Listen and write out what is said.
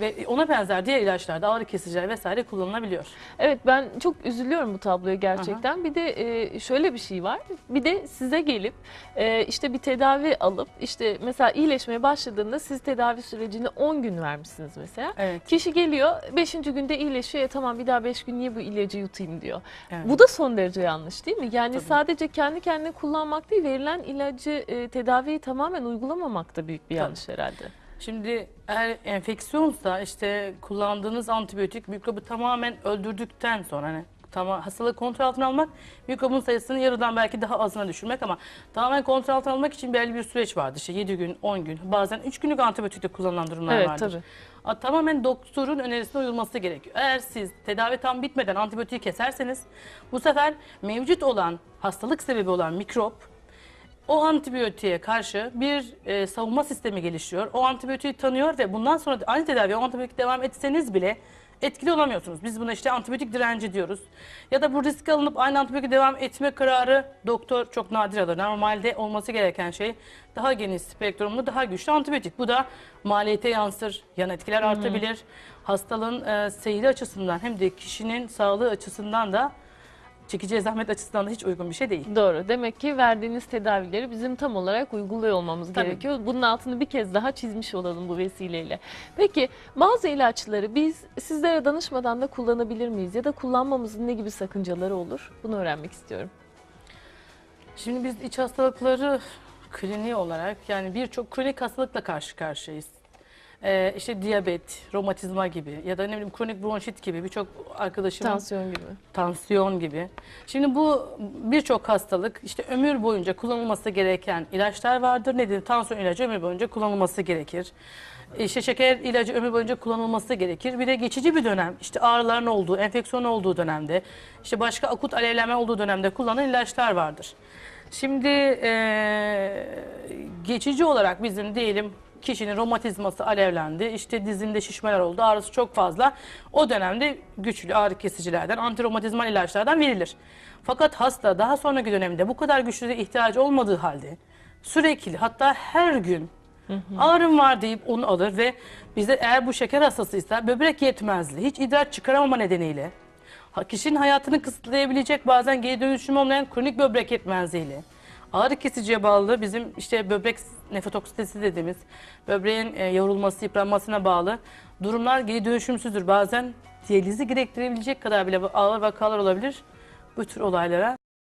Ve ona benzer diğer ilaçlarda ağrı kesiciler vesaire kullanılabiliyor. Evet ben çok üzülüyorum bu tabloya gerçekten. Bir de e, şöyle bir şey var. Bir de size gelip e, işte bir tedavi alıp işte mesela iyileşmeye başladığında siz tedavi sürecini 10 gün vermişsiniz mesela. Evet. Kişi geliyor 5. günde iyileşiyor. E tamam bir daha 5 gün niye bu ilacı yutayım diyor. evet. Bu da son derece yanlış değil mi? Yani Tabii. sadece kendi kendine kullanmak değil verilen ilacı e, tedaviyi tamamen uygulamamak da büyük bir Tabii. yanlış herhalde. Şimdi eğer enfeksiyonsa işte kullandığınız antibiyotik mikrobu tamamen öldürdükten sonra hani tamam hastalığı kontrol altına almak mikrobun sayısını yarıdan belki daha azına düşürmek ama tamamen kontrol altına almak için belli bir süreç vardır. İşte 7 gün, 10 gün, bazen 3 günlük antibiyotikte kullanılan durumlar Evet vardır. tabii. A, Tamamen doktorun önerisine uyulması gerekiyor. Eğer siz tedavi tam bitmeden antibiyotiği keserseniz bu sefer mevcut olan hastalık sebebi olan mikrop o antibiyotiğe karşı bir e, savunma sistemi gelişiyor. O antibiyotiği tanıyor ve bundan sonra aynı tedaviye o antibiyotik devam etseniz bile etkili olamıyorsunuz. Biz buna işte antibiyotik direnci diyoruz. Ya da bu risk alınıp aynı antibiyotik devam etme kararı doktor çok nadir alır. Normalde olması gereken şey daha geniş spektrumlu, daha güçlü antibiyotik. Bu da maliyete yansır, yan etkiler artabilir. Hastalığın e, seyri açısından hem de kişinin sağlığı açısından da çekeceği zahmet açısından da hiç uygun bir şey değil. Doğru. Demek ki verdiğiniz tedavileri bizim tam olarak uyguluyor olmamız Tabii. gerekiyor. Bunun altını bir kez daha çizmiş olalım bu vesileyle. Peki bazı ilaçları biz sizlere danışmadan da kullanabilir miyiz? Ya da kullanmamızın ne gibi sakıncaları olur? Bunu öğrenmek istiyorum. Şimdi biz iç hastalıkları kliniği olarak yani birçok kronik hastalıkla karşı karşıyayız. Ee, işte diyabet, romatizma gibi ya da ne bileyim kronik bronşit gibi birçok arkadaşımın Tansiyon gibi. tansiyon gibi. Şimdi bu birçok hastalık işte ömür boyunca kullanılması gereken ilaçlar vardır. Nedir? Tansiyon ilacı ömür boyunca kullanılması gerekir. İşte şeker ilacı ömür boyunca kullanılması gerekir. Bir de geçici bir dönem işte ağrıların olduğu, enfeksiyon olduğu dönemde, işte başka akut alevlenme olduğu dönemde kullanılan ilaçlar vardır. Şimdi eee, geçici olarak bizim diyelim kişinin romatizması alevlendi, işte dizinde şişmeler oldu, ağrısı çok fazla. O dönemde güçlü ağrı kesicilerden, antiromatizmal ilaçlardan verilir. Fakat hasta daha sonraki dönemde bu kadar güçlü ihtiyacı olmadığı halde sürekli hatta her gün ağrım var deyip onu alır ve bize eğer bu şeker hastasıysa böbrek yetmezliği, hiç idrar çıkaramama nedeniyle kişinin hayatını kısıtlayabilecek bazen geri dönüşüm olmayan kronik böbrek yetmezliğiyle ağrı kesiciye bağlı bizim işte böbrek nefrotoksitesi dediğimiz böbreğin e, yorulması, yıpranmasına bağlı durumlar geri dönüşümsüzdür. Bazen diyalizi gerektirebilecek kadar bile ağır vakalar olabilir. Bu tür olaylara